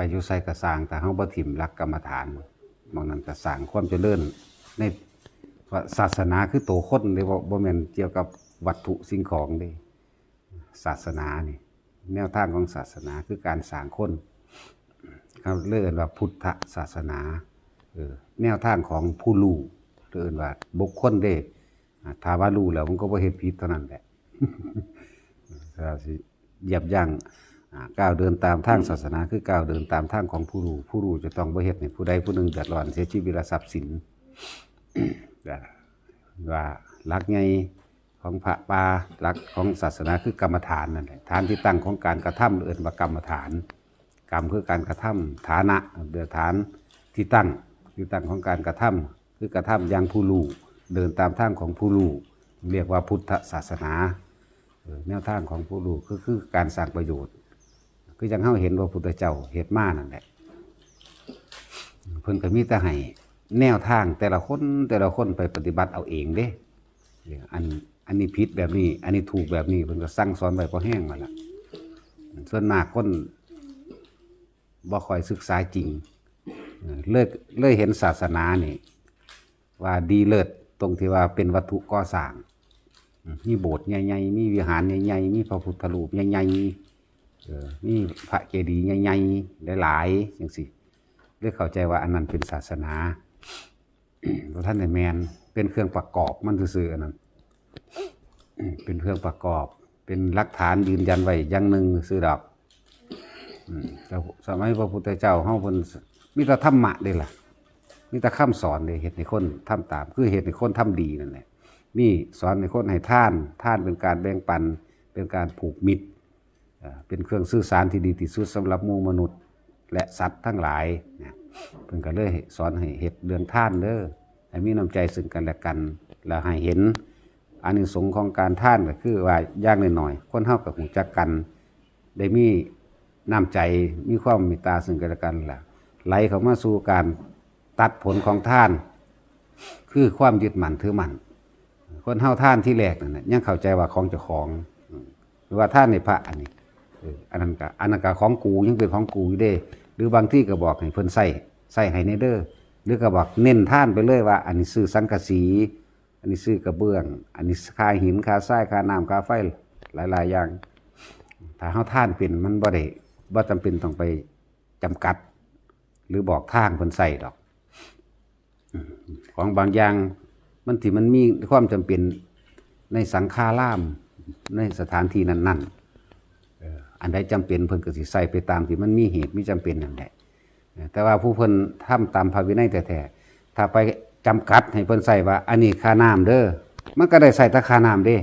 ไปอยู่ใส่กระสางแต่เฮาบ่ถิ่มหลักกรรมฐานบางนั้นก็สางความเจริญในศาสนาคือตัวคนเด้บ่บ่แม่นเกี่ยวกับวัตถุสิ่งของเด้ศาสนานี่แนวทางของศาสนาคือการสร้างคนเขาเรียกว่าพุทธศาสนาเออแนวทางของผู้รู้เรียกว่าบุคคลเด้อ่าถ้าว่ารู้แล้วมันก็บ่เฮ็ดผิดเท่านั้นแหละถ้าสิเหยียบย่าง ก้าวเดินตามทางศาสนาคือก้าวเดินตามทางของผู้รู้ผู้รู้จะต้องบ่เฮ็ดให้ผู้ใดผู้หนึ่งเดือดร้อนเสียชีวิตและทรัพย์สินว่าหลักไงของพระปาหลักของศาสนาคือกรรมฐานนั่นแหละฐานที่ตั้งของการกระทำเอื่นว่ากรรมฐาน กรรมคือการกระทำฐานะเดือฐานที่ตั้งที่ตั้งของการกระทำคือกระทำอย่างผู้รู้เดินตามทางของผู้รู้เรียกว่าพุทธศาสนาแนวทางของผู้รู้คือการสร้างประโยชน์ คือจังเฮาเห็นว่าพุทธเจ้าเหตุมานั่นแหละเพิ่นก็มีแต่ให้แนวทางแต่ละคนแต่ละคนไปปฏิบัติเอาเองเด้ออันอันนี้ผิดแบบนี้ อันนี้ถูกแบบนี้เพิ่นก็สั่งสอนไว้พอแห้งมาละส่วนมากคนบ่คอยศึกษาจริงเออเลิกเลยเห็นศาสนานี่ ว่าดีเลิศตรงที่ว่าเป็นวัตถุก่อสร้างมมีโบสถ์ใหญ่ๆมีวิหารใหญ่ๆมีพระพุทธรูปใหญ่ๆ เออมีพระเจดีย์ใหญ่ๆหลายๆจังซี่เรียกเข้าใจว่าอันนั้นเป็นศาสนาพระท่านในแมนเป็นเครื่องประกอบมันซื่อๆอันนั้นเป็นเครื่องประกอบ เป็นหลักฐานยืนยันไว้อย่างหนึ่งซื่อดอกอืมแต่สมัยพระพุทธเจ้าเฮาเพิ่นมีแต่ธรรมะเด้ล่ะมีแต่คำสอนเด้เฮ็ดให้คนทำตาม คือเฮ็ดให้คนทำดีนั่นแหละมีสอนให้คนให้ท่าน ท่านเป็นการแบ่งปัน เป็นการผูกมิตร เป็นเครื่องสื่อสารที่ดีที่สุดสำหรับมูมนุษย์ และสัตว์ทั้งหลายนะเพิ่นก็เลยสอนให้เฮ็ดเรื่องท่านเด้อให้มีน้ำใจซึ่งกันและกัน แล้วให้เห็นอานิสงส์ของการท่านก็คือว่าย่างน้อยๆคนเฮากับหูจักกัน ได้มีน้ำใจมีความเมตตาซึ่งกันและกันล่ะไหลเข้ามาสู่การตัดผลของท่าน คือความยึดมั่นถือมั่นคนเฮาท่านที่แรกนั่นน่ะยังเข้าใจว่าของเจ้าของ หรือว่าท่านในพระอันนี้ อันนั้นก็อันนั้นก็ของกูยังเป็นของกูอยู่เด้ หรือบางที่ก็บอกให้เพิ่นใส่ใส่ให้ในเด้อหรือก็บอกเน้นท่านไปเลยว่า อันนี้ซื้อสังกะสี อันนี้ซื้อกระเบื้อง อันนี้ค่าหินค่าทรายค่าน้ำค่าไฟหลาย ๆ อย่าง ถ้าเฮาท่านเป็นมันบ่ได้บ่จำเป็นต้องไปจำกัด หรือบอกทางเพิ่นใส่ดอก ของบางอย่างมันที่มันมีความจำเป็นในสังฆารามในสถานที่นั้น ๆ อันใดจำเป็นเพิ่นก็สิใส่ไปตามที่มันมีเหตุมีจำเป็นนั่นแหละแต่ว่าผู้เพิ่นทำตามพระวินัยแท้ๆถ้าไปจำกัดให้เพิ่นใส่ว่า อันนี้ค่าน้ำเด้อมันก็ได้ใส่ตะค่าน้ำเด้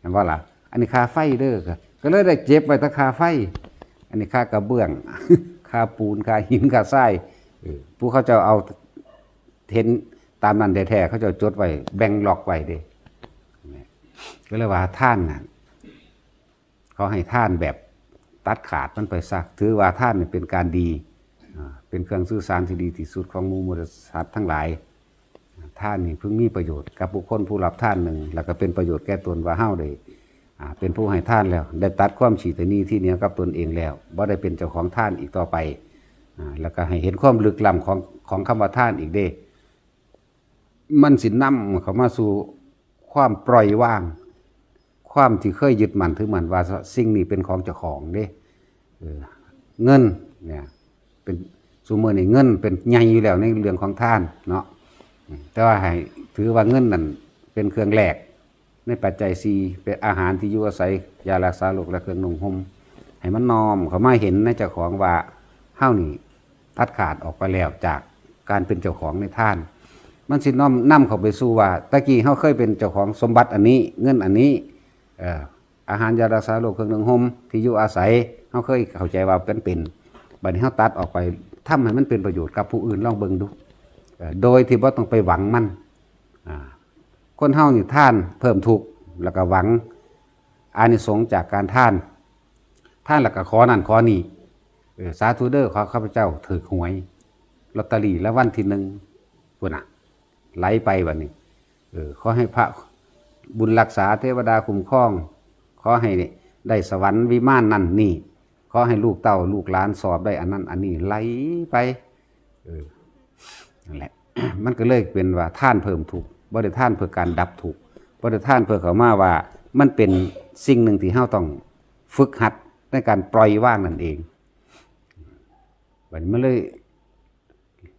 เห็นบ่ล่ะอันนี้ค่าไฟเด้อก็ก็เลยได้เจ็บไว้ตะค่าไฟ อันนี้ค่ากระเบื้องค่าปูนค่าหินค่าทรายผู้เขาจะเอาเทนตามนั้นแท้ๆเขาจะจดไว้แบ่งหลอกไว้เด้ก็เลยว่าท่านน่ะเขาให้ท่านแบบ ตัดขาดมันไปซักถือว่าท่านเป็นการดี เป็นเครื่องสื่อสารที่ดีที่สุดของมูมนุษย์สัตว์ทั้งหลายท่านนี่เพิ่งมีประโยชน์กับบุคคลผู้รับท่านหนึ่ง แล้วก็เป็นประโยชน์แก่ตนว่าเฮ้าได้เป็นผู้ให้ท่านแล้ว ได้ตัดความฉีดนี้ที่เหนี้กับตนเองแล้วว่าได้เป็นเจ้าของท่านอีกต่อไปอแล้วก็ให้เห็นความลึกล้ำของของคำว่าท่านอีกเด้ มันสินำเขามาสู่ความปล่อยวาง ความที่เคยยึดมั่นถือมั่นว่าสิ่งนี้เป็นของเจ้าของเด้เอเงินเนี่ยเป็นสูเมอนี่เงิน เป็นใหญ่อยู่แล้วในเรื่องของท่านเนาะแต่ว่าให้ถือว่าเงินนั่นเป็นเครื่องแหลกในปัจจัยสี่เป็นอาหารที่อยู่อาศัยยารักษาโรคและเครื่องนุ่งห่มให้มันนอมเขามาเห็นในเจ้าของว่าเฮ้านี่ตัดขาดออกไปแล้วจากการเป็นเจ้าของในท่าน มันสิน้อมนํเขาไปสู่ว่าตะกี้เฮาเคยเป็นเจ้าของสมบัติอันนี้ เงินอันนี้ อาหารยารักษาโรคเครื่องนึ่งห่มที่อยู่อาศัยเขาเคยเข้าใจว่าเป็นเป็นบัดนี้เขาตัดออกไปทำให้มันเป็นประโยชน์กับผู้อื่นลองเบิ่งดูโดยที่บ่าต้องไปหวังมันคนเฮานี่ท่านเพิ่มทุกแล้วก็หวังอานิสงส์จากการท่าน ท่านแล้วก็ขอนั่นขอนี่สาธุเด้อขอข้าพเจ้าถือหวยลอตเตอรี่แล้ววันที่หนึ่งพุ่นน่ะไหลไปวันนี้เขอให้พระ บุญรักษาเทวดาคุ้มครอง ขอให้ได้สวรรค์วิมานนั่นนี่ ขอให้ลูกเต้าลูกหลานสอบได้อันนั้นอันนี้ไหลไปออนั่นแหละ มันก็เลยเป็นว่าท่านเพิ่มทุกบ่ได้ท่านเพื่อการดับทุกบ่ได้ท่านเพื่อเขามาว่า มันเป็นสิ่งหนึ่งที่เฮาต้องฝึกหัดในการปล่อยว่างนั่นเองบันี้มันเลย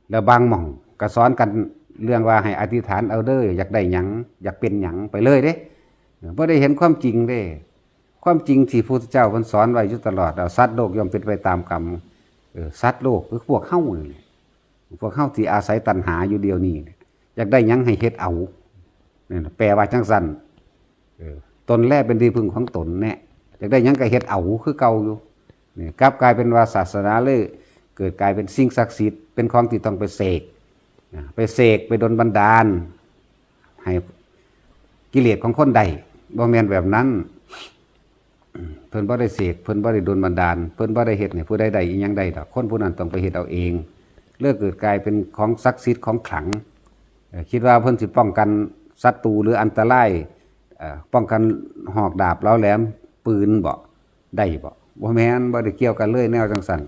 แล้วบางหม่องก็สอนกัน เรื่องว่าให้อธิษฐานเอาเด้ออยากได้หยังอยากเป็นหยังไปเลยเด้บ่ได้เห็นความจริงเด้ ความจริงที่พระพุทธเจ้าเพิ่นสอนไว้อยู่ตลอดเอาสัตว์โลกย่อมเป็นไปตามกรรมสัตว์โลกคือพวกเฮานี่แหละพวกเฮาที่อาศัยตัณหาอยู่เดียวนี้อยากได้หยังให้เฮ็ดเอานี่นะแปลว่าจังซั่นตนแรกเป็นที่พึ่งของตนแน่อยากได้หยังก็เฮ็ดเอาคือเก่าอยู่เนี่กลับกลายเป็นว่าศาสนาเลยเกิดกลายเป็นสิ่งศักดิ์สิทธิ์เป็นของที่ต้องไปเสก ไปเสกไปดลบันดาล ให้กิเลสของคนใดบ่แมนแบบนั้น เพิ่นบ่ได้เสกเพิ่นบ่ได้โดนบันดาล เพิ่นบ่ได้เฮ็ดให้ผู้ใดใดอีหยังใดดอกคนผู้นั้นต้องไปเฮ็ดเอาเอง เลิกเกิดกลายเป็นของศักดิ์สิทธิ์ของขลัง คิดว่าเพิ่นสิป้องกันศัตรูหรืออันตรายป้องกันหอกดาบเล้าแหลมปืนบ่ได้บ่บ่แม่นบ่ได้เกี่ยวกันเลยแนวจังซั่น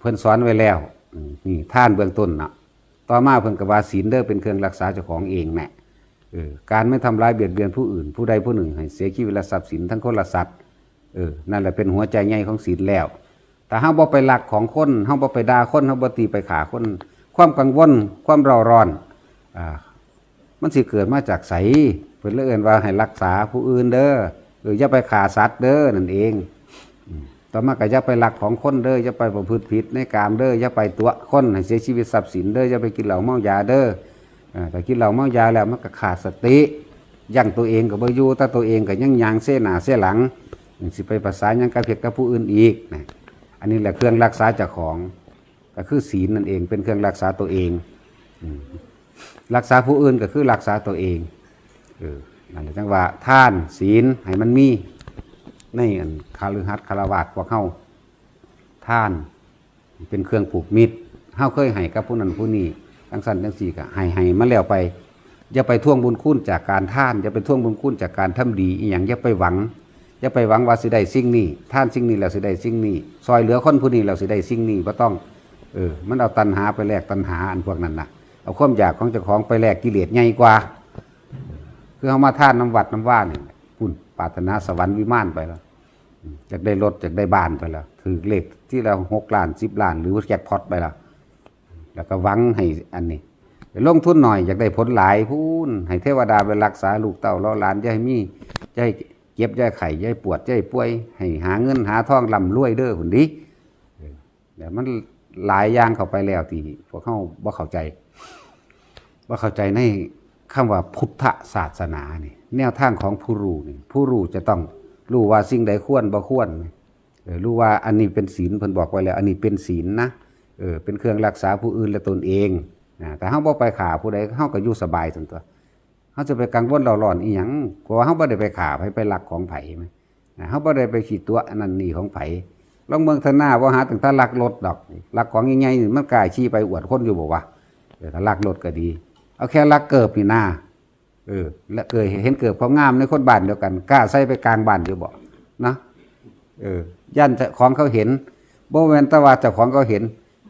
เพิ่นสอนไว้แล้วนี่ท่านเบื้องต้นเนาะ ต่อมาเพิ่นก็ว่าศีลเด้อเป็นเครื่องรักษาเจ้าของเองแหละเออการไม่ทำร้ายเบียดเบียนผู้อื่น ผู้ใดผู้หนึ่งให้เสียชีวิตและทรัพย์สินทั้งคนละสัตว์เออนั่นแหละเป็นหัวใจใหญ่ของศีลแล้วแต่เฮาบ่ไปหลักของคนเฮาบ่ไปด่าคนเฮาบ่ตีไปขาคน ความกังวลความเร่าร้อนอ่ามันสิเกิดมาจากไสเพิ่นเลยเอิ้นว่าให้รักษาผู้อื่นเด้อเอออย่าไปฆ่าสัตว์เด้อนั่นเอง ต่อมาก็อย่าไปหลักของคนเด้ออย่าไปประพฤติผิดในกามเด้ออย่าไปตัวคนให้เสียชีวิตทรัพย์สินเด้ออย่าไปกินเหล้าเมายาเด้ออ่กินเหล้าเมายาแล้วมันก็ขาดสติยั่งตัวเองก็บ่อยู่ต่ตัวเองก็ยังยางเส้นหน้าเส้นหลังสิไปประสานยังกับเพชกับผู้อื่นอีกนะอันนี้แหละเครื่องรักษาจ้าของก็คือศีลนั่นเองเป็นเครื่องรักษาตัวเอง รักษาผู้อื่นก็คือรักษาตัวเองเออนั่นแหละจังว่าท่านศีลให้มันมี ในอันคาลือฮัดคารวาสพวกเฮาท่าน เป็นเครื่องผูกมิตรเฮาเคยให้กับผู้นั้นผู้นี้ทั้งสั้นทั้งสี่ก็ให้ให้มาแล้วไปอย่าไปท่วงบุญคุณจากการท่านอย่าไปท่วงบุญคุณจากการทำดีอีหยังอย่าไปหวังอย่าไปหวังว่าสิได้สิ่งนี้ท่านสิ่งนี้แล้วสิได้สิ่งนี้ซอยเหลือคนผู้นี้แล้วสิได้สิ่งนี้บ่ต้องเออมันเอาตัณหาไปแลกตัณหาอันพวกนั้นน่ะเอาความอยากของเจ้าของไปแลกกิเลสใหญ่กว่าคือเอามาท่านน้ำวัดน้ำว่านี่ รารถนาสวรรค์วิมานไปแล้วอืมจากได้รถจากได้บ้านไปแล้วถือเลขที่เราหกล้านสิบล้าน หรือว่าแจ็คพอตไปแล้วแล้วก็หวังให้อันนี้ลงทุนหน่อยอยากได้ผลหลายพูนให้เทวดาไปรักษาลูกเต้าล้อหลานย่ามีย่าเจ็บย่าไข่ย่าปวดย่าป่วย ให้หาเงินหาทองร่ำรวยเด้อหุ่นดีเดี๋ยวมันหลายอย่างเข้าไปแล้วที่พวกเขาบ่เข้าใจบ่เข้าใจในคำว่าพุทธศาสนานี่ แนวทางของผู้รู้นี่ผู้รู้จะต้องรู้ว่าสิ่งใดควรบ่ควรเออรู้ว่าอันนี้เป็นศีลเพิ่นบอกไว้แล้ว อันนี้เป็นศีลนะเออเป็นเครื่องรักษาผู้อื่นและตนเองนะแต่เฮาบ่ไปขาผู้ใดเฮาก็อยู่สบายซั่นตัวเฮาจะไปกังวลเราร้อนอีหยังเพราะว่าเฮาบ่ได้ไปขาไผไปลักของไผแม่นะเฮาบ่ได้ไปขีดตัวอันนั้นนี่ของไผลองเมืองทนาบ่หาตั้งแต่ลักรถดอกลักของใหญ่ๆนี่มันกล้าชี้ไปอวดคนอยู่บ่วะเออถ้าลักรถก็ดี เอาแค่ลักเกิบนี่หน้า ออและเคยเห็นเกิบความงามในคนบ้านเดียวกันกล้าใส่ไปกลางบ้านอยู่บ่นะเออย่านจ้าของเขาเห็นบ่แมนแตว่าเจ้าของเขาเห็น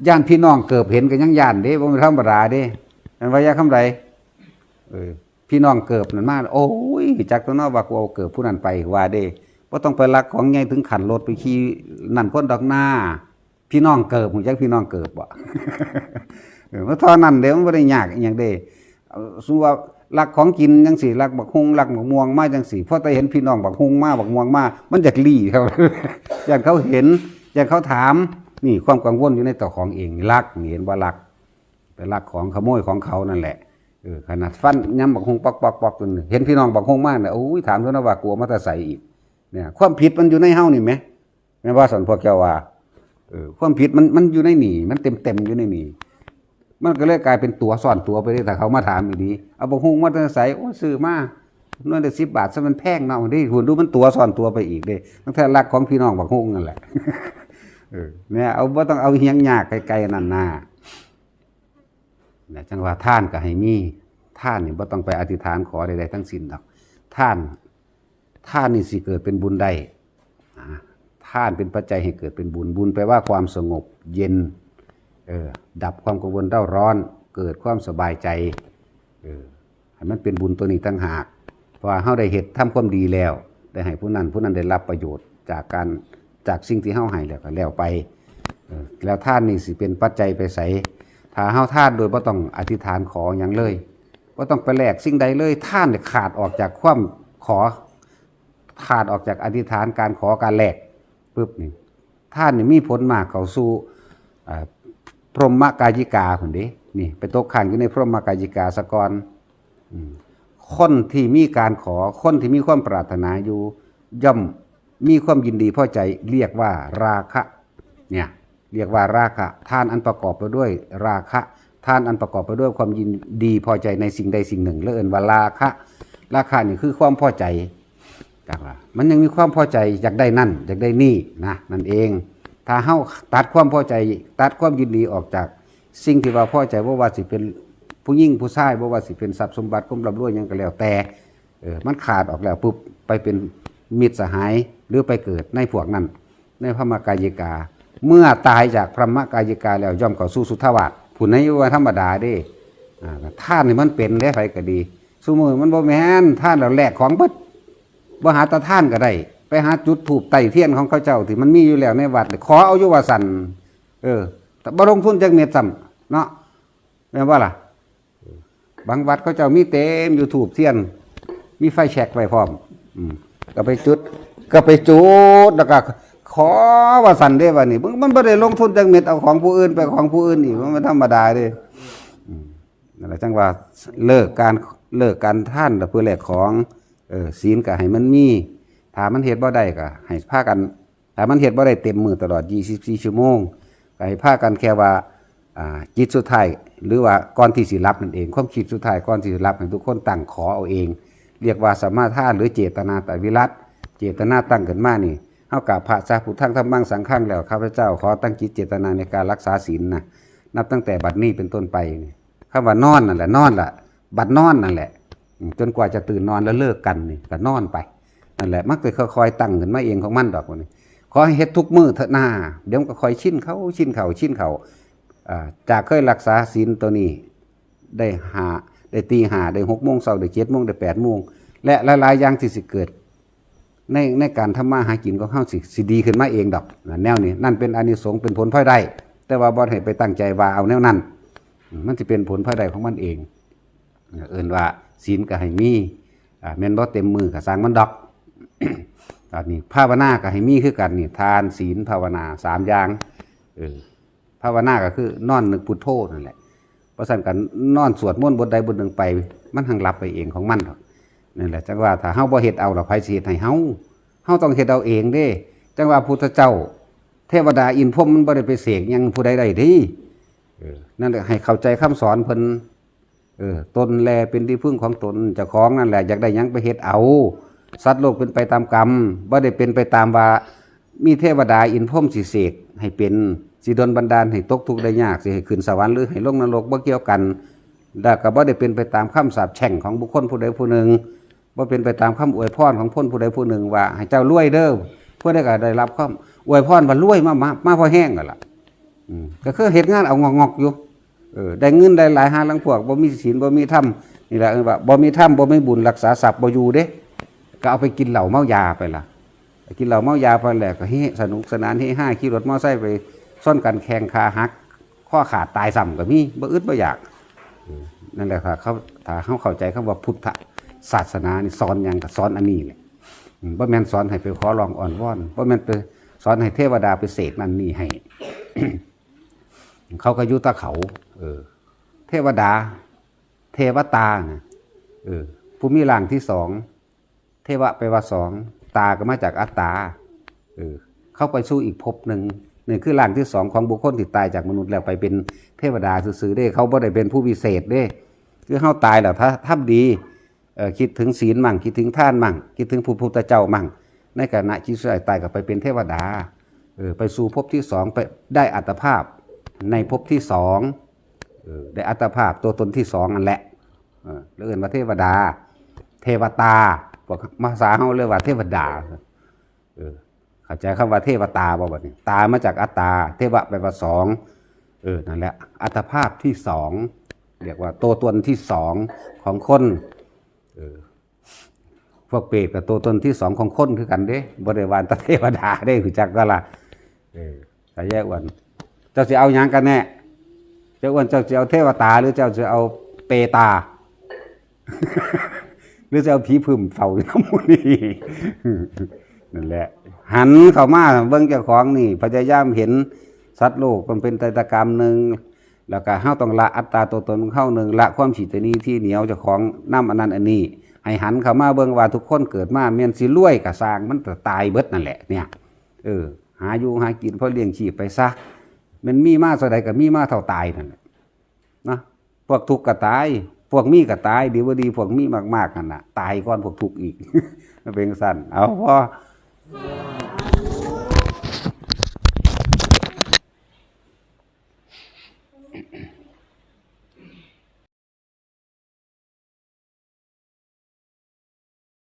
ย่านพี่น้องเกิบเห็นก็ยังย่านเด้บ่ม่นธรรมดาเด้อันวายาคำใดเออพี่น้องเกิบนั่นมาโอ้ยจักตัวนอว่ากูเอาเกิบผู้นั้นไปว่าเด้บ่ต้องไปลักของใหญ่ถึงขันรถไปขี่นั่นพ้นดอกหน้า พี่น้องเกิบหูจักพี่น้องเกิบบ่เออเพราะเท่านั้นเด้มันบ่ได้ยากอีหยังเด้เอาสมมติว่า ลักของกินจังซี่ลักบักฮุงลักบักม่วงมาจังซี่เพอแต่เห็นพี่น้องบักฮุงมาบักม่วงมามันอยากลี่เขาอย่างเขาเห็นอย่างเขาถาม นี่ความกังวลอยู่ในตัวของเองลักนี่เห็นว่าลักไปลักของขโมยของเขานั่นแหละเออขนาดฟันย้ำบักฮงปอกปอกปอกจนเห็นพี่น้องบักฮงมากเนี่ยโอ้ยถามเท่านั้นว่ากลัวมาต่ใส่อีกเนี่ย ความผิดมันอยู่ในเฮานี่ไหมแม่ว่าสอนพวกเจ้าว่าเออความผิดมันมันอยู่ในนี่มันเต็มเต็มอยู่ในนี่ มันก็เลยกลายเป็นตัวซ่อนตัวไปเลยแต่เขามาถามอีกดีเอาบักฮงมาแต่ใส่โอ้ซื้อมาน่วยได้สิบบาทซะมันแพงเนาะดิคุณดูมันตัวซ่อนตัวไปอีกเด้ตั้งแต่รักของพี่น้องบักฮงนั่นแหละเออนี่ยเอาบ่ต้องเอาเฮียงยากไกลๆนั่นนาเนี่ยจังว่าท่านก็ให้มีท่านนี่บ่ต้องไปอธิษฐานขอใดๆทั้งสิ้นดอก ท่านท่านนี่สิเกิดเป็นบุญได้อ่าทท่านเป็นปัจจัยให้เกิดเป็นบุญบุญแปลว่าความสงบเย็น เออดับความกังวลเร่าร้อน เกิดความสบายใจเออให้มันเป็นบุญตัวนี้ตั้งหากเพราะว่าเฮาได้เฮ็ดทำความดีแล้ว ได้ให้ผู้นั้นผู้นั้นได้รับประโยชน์จากการจากสิ่งที่เฮาให้แล้วก็แล้วไปแล้วท่านนี่สิเป็นปัจจัยไปใส่ถ้าเฮาท่านโดยบ่ต้องอธิษฐานขอหยังเลยบ่ต้องไปแลกสิ่งใดเลยท่านเนี่ยขาดออกจากความขอขาดออกจากอธิษฐานการขอการแลกปุ๊บนี่ท่านนี่มีผลมากเข้าสู่อ่า พรหมกายิกาคนเด้นี่ไปตกขันอยู่ในพรหมกายิกาสะกอนคนที่มีการขอคนที่มีความปรารถนาอยู่ ย่อมมีความยินดีพอใจเรียกว่าราคะ เนี่ยเรียกว่าราคะทานอันประกอบไปด้วยราคะทานอันประกอบไปด้วยความยินดีพอใจในสิ่งใดสิ่งหนึ่งเรียกว่าราคะราคะนี่คือความพอใจจากว่ามันยังมีความพอใจอยากได้นั่นอยากได้นี่นะนั่นเอง ถ้าเฮาตัดความพอใจ ตัดความยินดีออกจาก สิ่งที่ว่าพอใจว่าว่าสิเป็นผู้ยิ่งผู้ชายว่าว่าสิเป็นทรัพย์สมบัติก้มลำรวยยังก็แล้วแต่เออมันขาดออกแล้วปุ๊บไปเป็นมิตรสหายหรือไปเกิดในพวกนั้น ในพระมกายิกา เมื่อตายจากพระมกายิกาแล้วย่อมเข้าสู่สุทธาวาสผู้นั้นว่าธรรมดาเด้อ่าท่านนี่มันเป็นได้ไผก็ดีสมมือมันบ่แม่นท่านแล้วแลกของเบิดบ่หาตาท่านก็ได้ ไปหาจุดถูกไต่เทียนของเขาเจ้าที่มันมีอยู่แล้วในวัดขอเอาอยู่ว่าสันเออแต่บ่ลงทุนจักเม็ดซ้ำเนาะแม่นว่าล่ะ บางวัดเขาเจ้ามีเต็มอยู่ถูกเทียน มีไฟแชกไว้พร้อมอืมก็ไปจุด ก็ไปจุดแล้วก็ขอว่าสันเด้ว่านี่มึงมันบ่ได้ลงทุนจักเม็ดเอาของผู้อื่นไปของผู้อื่นอีกมันบ่ธรรมดาเด้นั่นแหละจังว่าเลิกการเลิกการท่านแล้วเพื่อแหลกของเออศีลก็ให้มันมี ถ้ามันเฮ็ดบ่ได้ก็ให้พากันถ้ามันเฮ็ดบ่ได้เต็มมือตลอด 24 ชั่วโมงก็ให้พากันแค่ว่าจิตสุดท้ายหรือว่าก่อนที่สิรับนั่นเอง ความคิดสุดท้ายก่อนที่สิรับให้ทุกคนตั้งขอเอาเอง เรียกว่าสมมาทานหรือเจตนาตวิรัตเจตนาตั้งขึ้นมานี่เฮากับพระสาพุทธังธรรมังสังฆังแล้วข้าพเจ้าขอตั้งจิตเจตนาในการรักษาศีลนะนับตั้งแต่บัดนี้เป็นต้นไปนี่คำว่านอนนั่นแหละนอนล่ะ บัดนอนนั่นแหละ จนกว่าจะตื่นนอนแล้วเลิกกันนี่ก็นอนไป นั่นแหละมักจะค่อยๆตั้งขึ้นมาเองของมันดอกวันนี้ขอให้เฮ็ดทุกมือเถอะหน้าเดี๋ยวมันก็ค่อยชินเขาชินเขาชินเขาอ่าจากเคยรักษาศีลตัวนี้ ได้หาได้ตีหาได้หกโมงเช้าได้เจ็ดโมงได้แปดโมงและหลายๆอย่างที่สิเกิด ในในการทำมาหากินของเฮาสิสิดีขึ้นมาเองดอกแนวนี้นั่นเป็นอานิสงส์เป็นผลพลอยได้ แต่ว่าบ่ให้ไปตั้งใจว่าเอาแนวนั้น มันจะเป็นผลภายใดของมันเอง เอื่นว่าศีลก็ให้มีอ่าแม่นบ่เต็มมือก็สร้างมันดอก อนนี้ภาวนาก็ให้มีคือกันนี่ทานศีลภาวนาสามอย่างเออภาวนาก็คือนอนนึกพุทโธนั่นแหละเพราะฉะนั้นกันนอนสวดมนต์บทใดบทหนึ่งไป มันหังรับไปเองของมันดอกนั่นแหละจังว่าถ้าเฮาบ่เฮ็ดเอาล่ะไผสิเฮ็ดให้เฮาเฮาต้องเฮ็ดเอาเองเด้ จังว่าพุทธเจ้า เทวดาอินพรมมันบ่ได้ไปเสกยังผู้ใดได้ด้เออนั่นแหละให้เข้าใจคำสอนเพิ่นเออตนแลเป็นที่พึ่งของตนเจ้าของนั่นแหละอยากได้ยังไปเฮ็ดเอา สัตว์โลกเป็นไปตามกรรมบ่ได้เป็นไปตามว่า มีเทวดาอินพรมสิเสกให้เป็นสิดลบันดาลให้ตกทุกข์ได้ยากสิให้ขึ้นสวรรค์หรือให้ลงนรกบ่เกี่ยวกันแล้วก็บ่ได้เป็นไปตามคำสาปแช่งของบุคคลผู้ใดผู้หนึ่งบ่เป็นไปตามคำอวยพรของคนผู้ใดผู้หนึ่งว่า ให้เจ้ารวยเด้อเพื่อได้ก็ได้รับคำอวยพรว่ารวยมามามาพอแห้งกันล่ะก็คือเฮ็ดงานเอางอกๆอยู่เออได้เงินได้หลายหาลังพวกบ่มีศีลบ่มีธรรมนี่แหละว่าบ่มีธรรมบ่มีบุญรักษาทรัพย์บ่อยู่เด้ ก็เอาไปกินเหล้าเมายาไปละกินเหล้าเมายาไปแหละก็เฮสนุกสนานเฮฮาขี่รถมอไซค์ไปซ่อนกันแข่งขาหัก ข้อขาดตายซ้ำก็มีบ่อึดบ่อยากนั่นแหละค่ะเขาถ้าเขาเข้าใจคำว่าพุทธศาสนานี่สอนหยังก็สอนอันนี้แหละอืมบ่แม่นสอนให้ไปขอร้องอ่อนวอนบ่แม่นไปสอนให้เทวดาไปเสกนั่นนี่ให้ เขาก็ยุตะเขา เออ เทวดา เทวตานะเออผู้มีร่างที่สอง เทวะไปว่าสองตาก็มาจากอัตตาเออเข้าไปสู้อีกภพหนึ่งนี่คือร่างที่สองของบุคคลที่ตายจากมนุษย์แล้วไปเป็นเทวดาซื่อๆได้เขาบ่ได้เป็นผู้วิเศษเด้ คือเขาตายแล้วถ้าทำดีเออคิดถึงศีลมั่งคิดถึงท่านมั่งคิดถึงผู้พุทธเจ้ามั่ง ในขณะที่สุดท้ายตายก็ไปเป็นเทวดาเออไปสู่ภพที่สองไปได้อัตภาพในภพที่สองออได้อัตภาพตัวตนที่สองนั่นแหละเออแล้วเอื่อนว่าเทวดา เทวตา พวกภาษาเขาเรียกว่าเทวดาเออขเข้าใจคำว่าเทวตาบ่บัดนี้ตามาจากอัตตา เทวะแปลว่าสองเออนั่นแหละอัตภาพที่สองเรียกว่าตัวตนที่สองของคนเออพวกเปรตกับตัวตนที่สองของคนคือกันเด้บริวารตเทวดาได้คือจักก็ละเออแต่แยกวันเจ้าจะเอาหยังกันแน่เจ้าอ้วนเจ้าจะเอาเทวตาหรือเจ้าจะเอาเปตา หรือจะเอาผีพึ่มเฝ้าอยู่น้ำมูนี่นั่นแหละ หันเข้ามาเบิ่งเจ้าของนี่ พยายามเห็นสัตว์โลกมันเป็นไตรตกรรมหนึ่งแล้วก็เฮาต้องละอัตตาตัวตนเของเฮาหนึ่งละความฉีตนี้ที่เหนียวเจ้าของน้ำอันนั้นอันนี้ ให้หันเข้ามาเบิ่งว่าทุกคนเกิดมาแม่นสิรวยก็สร้างมันก็ตายเบิดนั่นแหละเนี่ยเออ หาอยู่หากินเพราะเลี้ยงชีพไปซะมันมีมาเท่าใดก็มีมาเท่าตายนั่นแหละนะพวกทุกข์ก็ตาย พวกมีก็ตายดีว่าดีพวกมีมากๆกันนะตายก่อนพวกทุกข์อีกเป็นสั้นเอาพอ